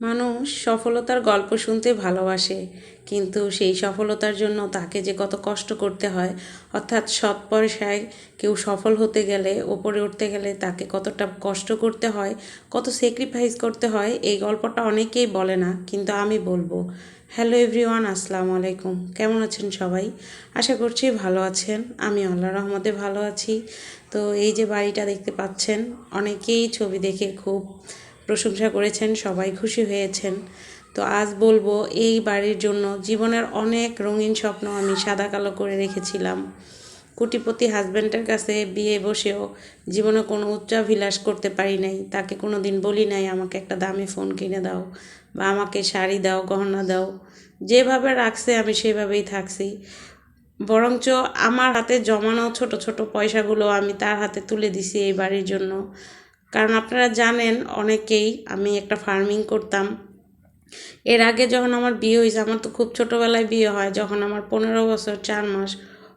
মানুষ সফলতার গল্প শুনতে ভালোবাসে, কিন্তু সেই সফলতার জন্য তাকে যে কত কষ্ট করতে হয়, অর্থাৎ সৎ পয়সায় কেউ সফল হতে গেলে, ওপরে উঠতে গেলে তাকে কতটা কষ্ট করতে হয়, কত স্যাক্রিফাইস করতে হয়, এই গল্পটা অনেকেই বলে না, কিন্তু আমি বলব। হ্যালো এভরিওয়ান আসসালামু আলাইকুম। কেমন আছেন সবাই? আশা করছি ভালো আছেন। আমি আল্লাহ রহমতে ভালো আছি। তো এই যে বাড়িটা দেখতে পাচ্ছেন, অনেকেই ছবি দেখে খুব প্রশংসা করেছেন, সবাই খুশি হয়েছেন। তো আজ বলব, এই বাড়ির জন্য জীবনের অনেক রঙিন স্বপ্ন আমি সাদা কালো করে রেখেছিলাম। কোটিপতি হাজব্যান্ডের কাছে বিয়ে বসেও জীবনে কোনো উচ্চাভিলাষ করতে পারি নাই। তাকে কোনো দিন বলি নাই, আমাকে একটা দামি ফোন কিনে দাও বা আমাকে শাড়ি দাও, গহনা দাও। যেভাবে রাখছে, আমি সেভাবেই থাকছি। বরঞ্চ আমার হাতে জমানো ছোট ছোট পয়সাগুলো আমি তার হাতে তুলে দিছি এই বাড়ির জন্য। কারণ আপনারা জানেন অনেকেই, আমি একটা ফার্মিং করতাম। এর আগে যখন আমার বিয়ে হয়েছে, আমার তো খুব ছোটোবেলায় বিয়ে হয়, যখন আমার পনেরো বছর, চার মাস,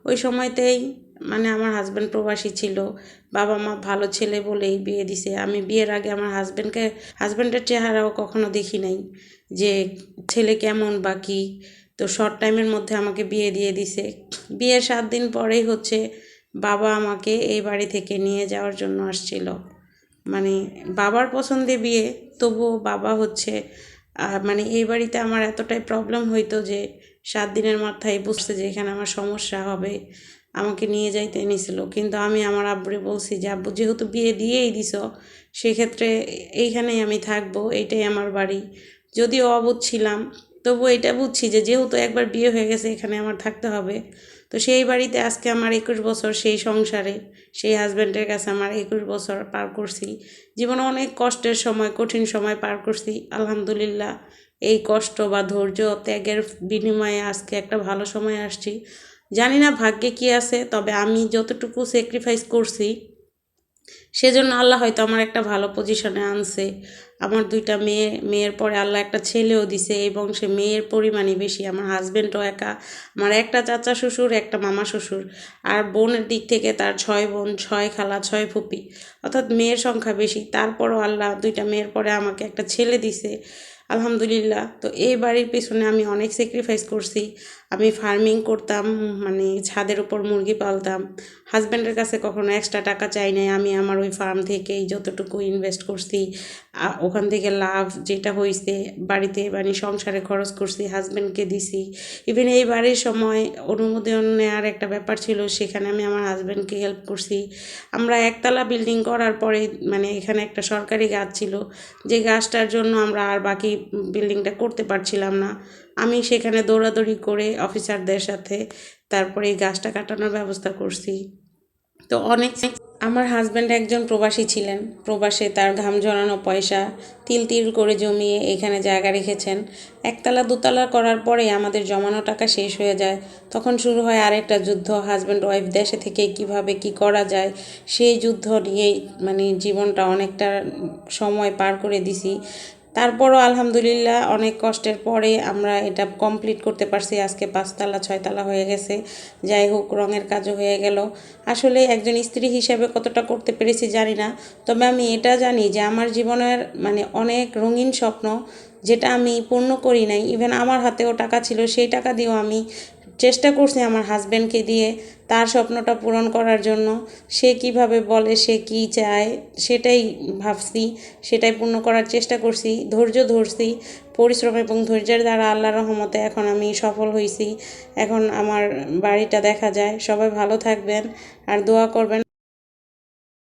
ওই সময়তেই মানে আমার হাজব্যান্ড প্রবাসী ছিল। বাবা মা ভালো ছেলে বলেই বিয়ে দিছে। আমি বিয়ের আগে আমার হাজব্যান্ডকে হাজব্যান্ডের চেহারাও কখনো দেখি নাই যে ছেলে কেমন বা কী। তো শর্ট টাইমের মধ্যে আমাকে বিয়ে দিয়ে দিছে। বিয়ের সাত দিন পরেই হচ্ছে বাবা আমাকে এই বাড়ি থেকে নিয়ে যাওয়ার জন্য আসছিল। মানে বাবার পছন্দে বিয়ে, তবুও বাবা হচ্ছে মানে এই বাড়িতে আমার এতটাই প্রবলেম হইতো যে সাত দিনের মাথায় বুঝতে যে এখানে আমার সমস্যা হবে, আমাকে নিয়ে যাইতে নিছিল কিন্তু আমি আমার আব্বুরে বলছি যে, আব্বু, যেহেতু বিয়ে দিয়েই দিছ, সেক্ষেত্রে এইখানেই আমি থাকব, এইটাই আমার বাড়ি। যদিও অবুধ ছিলাম তবু এটা বুঝছি যে যেহেতু একবার বিয়ে হয়ে গেছে, এখানে আমার থাকতে হবে। তো সেই বাড়িতে আজকে আমার একুশ বছর সেই সংসারে, সেই হাজব্যান্ডের কাছে আমার একুশ বছর পার করছি। জীবনে অনেক কষ্টের সময়, কঠিন সময় পার করছি। আলহামদুলিল্লাহ, এই কষ্ট বা ধৈর্য ত্যাগের বিনিময়ে আজকে একটা ভালো সময় আসছি। জানি না ভাগ্যে কি আছে, তবে আমি যতটুকু স্যাক্রিফাইস করছি সেজন্য আল্লাহ হয়তো আমার একটা ভালো পজিশনে আনছে। আমার দুইটা মেয়ে, মেয়ের পরে আল্লাহ একটা ছেলেও দিছে এবং সে মেয়ের পরিমাণই বেশি। আমার হাজব্যান্ডও একা, আমার একটা চাচা শ্বশুর, একটা মামা শ্বশুর। আর বোনের দিক থেকে তার ছয় বোন, ছয় খালা, ছয় ফুপি। অর্থাৎ মেয়ের সংখ্যা বেশি। তারপরও আল্লাহ দুইটা মেয়ের পরে আমাকে একটা ছেলে দিছে। আলহামদুলিল্লাহ। তো এই বাড়ির পেছনে আমি অনেক স্যাক্রিফাইস করছি। আমি ফার্মিং করতাম মানে ছাদের উপর মুরগি পালতাম। হাজব্যান্ডের কাছে কখনো এক্সট্রা টাকা চাই নাই। আমি আমার ওই ফার্ম থেকেই যতটুকু ইনভেস্ট করছি ওখান থেকে লাভ যেটা হয়েছে বাড়িতে মানে সংসারে খরচ করছি হাজব্যান্ডকে দিছি। ইভেন এই বাড়ির সময় অনুমোদন নেওয়ার একটা ব্যাপার ছিল, সেখানে আমি আমার হাজব্যান্ডকে হেল্প করছি। আমরা একতলা বিল্ডিং করার পরে মানে এখানে একটা সরকারি গাছ ছিল, যে গাছটার জন্য আমরা আর বাকি বিল্ডিংটা করতে পারছিলাম না। আমি সেখানে দৌড়াদৌড়ি করে অফিসারদের সাথে তারপরে এই গাছটা কাটানোর ব্যবস্থা করছি। তো অনেক আমার হাজব্যান্ড একজন প্রবাসী ছিলেন। প্রবাসে তার ঘাম ঝরানো পয়সা, তিল তিল করে জমিয়ে এখানে জায়গা রেখেছেন। একতলা দুতলা করার পরে আমাদের জমানো টাকা শেষ হয়ে যায়। তখন শুরু হয় আরেকটা যুদ্ধ, হাজব্যান্ড ওয়াইফ দেশে থেকে কীভাবে কি করা যায়, সেই যুদ্ধ নিয়েই মানে জীবনটা অনেকটা সময় পার করে দিছি। তারপরও আলহামদুলিল্লাহ অনেক কষ্টের পরে আমরা এটা কমপ্লিট করতে পারছি। আজকে পাঁচতলা, ছয়তলা হয়ে গেছে। যাই হোক, রঙের কাজও হয়ে গেল। আসলে একজন স্ত্রী হিসাবে কতটা করতে পেরেছি জানি না। তবে আমি এটা জানি যে আমার জীবনের মানে অনেক রঙিন স্বপ্ন যেটা আমি পূর্ণ করি নাই। ইভেন আমার হাতেও টাকা ছিল, সেই টাকা দিয়েও আমি চেষ্টা করছি আমার হাজব্যান্ডকে দিয়ে তার স্বপ্নটা পূরণ করার জন্য। সে কীভাবে বলে, সে কি চায়, সেটাই ভাবছি, সেটাই পূর্ণ করার চেষ্টা করছি, ধৈর্য ধরছি, পরিশ্রম এবং ধৈর্যের দ্বারা আল্লাহ রহমতে এখন আমি সফল হয়েছি এখন আমার বাড়িটা দেখা যায়। সবাই ভালো থাকবেন আর দোয়া করবেন।